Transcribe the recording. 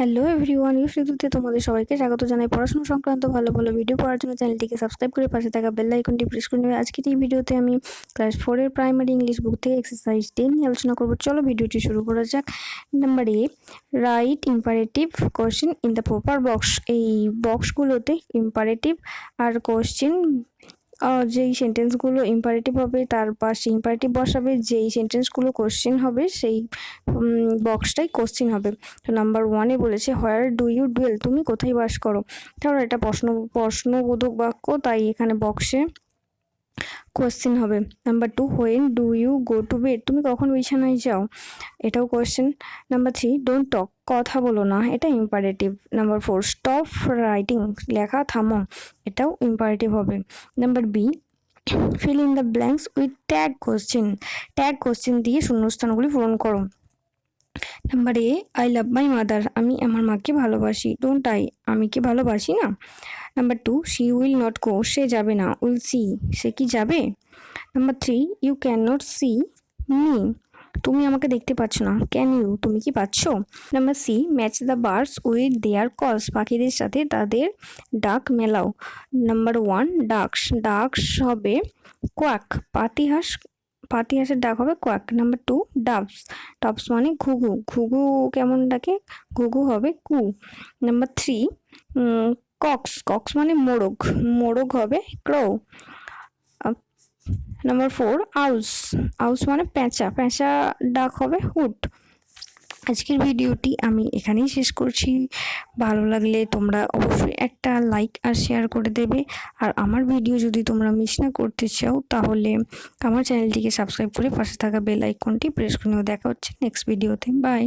Hello everyone you সিদ্ধুতে তোমাদের সবাইকে স্বাগত জানাই। পড়াশোনা সংক্রান্ত ভালো ভালো ভিডিও পড়ার জন্য চ্যানেলটিকে সাবস্ক্রাইব করে পাশে থাকা বেল আইকনটি প্রেস করে নেবে। আজকের এই ভিডিওতে আমি ক্লাস ফোরের প্রাইমারি ইংলিশ বুক থেকে এক্সারসাইজ টেন নিয়ে আলোচনা করব। চলো ভিডিওটি শুরু করা যাক। Number a write imperative question in the proper box এই বক্সগুলোতে ইম্পারেটিভ আর কোশ্চেন যেই সেন্টেন্সগুলো ইম্পারেটিভ হবে, তার পাশে ইম্পারেটিভ বসাবে, যেই সেন্টেন্সগুলো কোশ্চেন হবে, সেই বক্সটাই কোশ্চেন হবে। তো নাম্বার ওয়ানে বলেছে হোয়ার ডু ইউ ডুয়েল তুমি কোথায় বাস করো? তাহলে এটা প্রশ্ন, প্রশ্নবোধক বাক্য তাই এখানে বক্সে কোয়েশ্চেন হবে। Number two when do you go to bed তুমি কখন বিছানায় যাও? এটাও question number three don't talk কথা বলো না। এটা imperative number four stop writing লেখা, থামো। এটাও ইম্পারেটিভ হবে। Number B fill in the blanks with tag question tag question দিয়ে শূন্যস্থানগুলি পূরণ করো। Number A I love my mother আমি আমার মাকে ভালোবাসি। ডোন্ট আই আমি কি ভালোবাসি না? Number two she will not go সে যাবে না। উইল সি সে কি যাবে? Number three you can not see me তুমি আমাকে দেখতে পাচ্ছ না। ক্যান ইউ তুমি কি পাচ্ছ? Number C match the birds with their calls পাখিদের সাথে তাদের ডাক মেলাও। নাম্বার ওয়ান ডাকস ডাকস হবে কোয়াক পাতিহাস পাতিহাসের ডাক হবে quack number two doves doves মানে ঘুঘু। ঘুঘু কেমন ডাকে? ঘুঘু হবে কু। নাম্বার থ্রি কক্স কক্স মানে মোরগ। মোরগ হবে ক্রো নাম্বার ফোর আউস আউস মানে প্যাঁচা প্যাঁচা ডাক হবে হুট আজকের ভিডিওটি আমি এখানেই শেষ করছি। ভালো লাগলে তোমরা অবশ্যই একটা লাইক আর শেয়ার করে দেবে। আর আমার ভিডিও যদি তোমরা মিস না করতে চাও, তাহলে আমার চ্যানেলটিকে সাবস্ক্রাইব করে পাশে থাকা বেল আইকনটি প্রেস করে দেখা হচ্ছে নেক্সট ভিডিওতে বাই